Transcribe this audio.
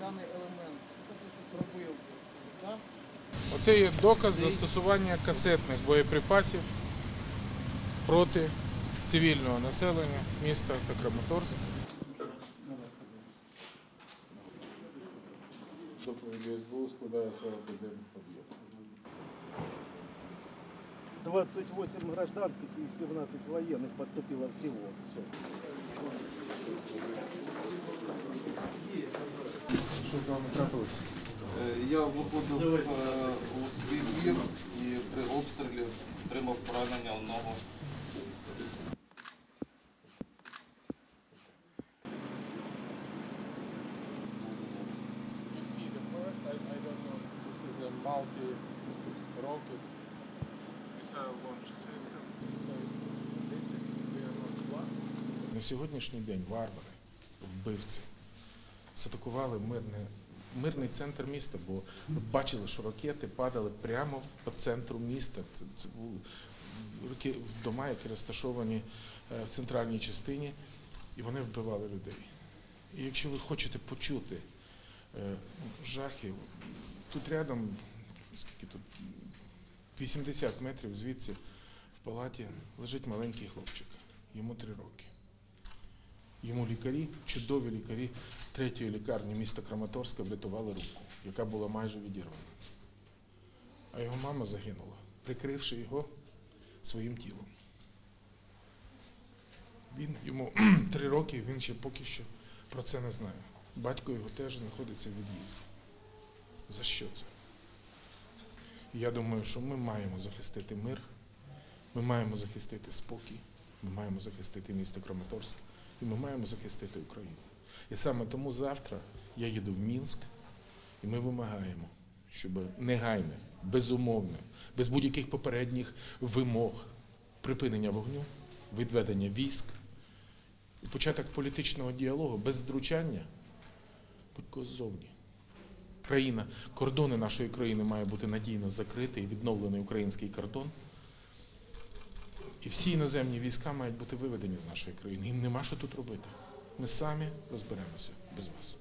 даний елемент пробив. Так? Оце є доказ застосування касетних боєприпасів проти цивільного населення міста та Краматорська. Доповідь СБУ складає 41 об'єкт. 28 гражданских и 17 военных поступило всего. Все. З вами трапилося? Е, Я виходив е, у свій двір і при обстрілі отримав поранення в ногу. The a multi-rocket missile launch system. This is blast. На сьогоднішній день варвари, вбивці, заатакували мирне, мирний центр міста, бо бачили, що ракети падали прямо по центру міста. Це, це були дома, які розташовані е, в центральній частині, і вони вбивали людей. І якщо ви хочете почути е, жахів. Тут рядом, скільки тут, 80 метрів звідси в палаті лежить маленький хлопчик, йому 3 роки. Йому лікарі, чудові лікарі третьої лікарні міста Краматорська врятували руку, яка була майже відірвана. А його мама загинула, прикривши його своїм тілом. Він йому три роки, він ще поки що про це не знає. Батько його теж знаходиться в від'їзді. За що це? Я думаю, що ми маємо захистити мир, ми маємо захистити спокій, ми маємо захистити місто Краматорськ і ми маємо захистити Україну. І саме тому завтра я їду в Мінськ, і ми вимагаємо, щоб негайне, безумовне, без будь-яких попередніх вимог припинення вогню, відведення військ, початок політичного діалогу без втручання будь-кого ззовні. Країна, кордони нашої країни має бути надійно закриті і відновлений український кордон. І всі іноземні війська мають бути виведені з нашої країни. Їм нема що тут робити. Ми самі розберемося без вас.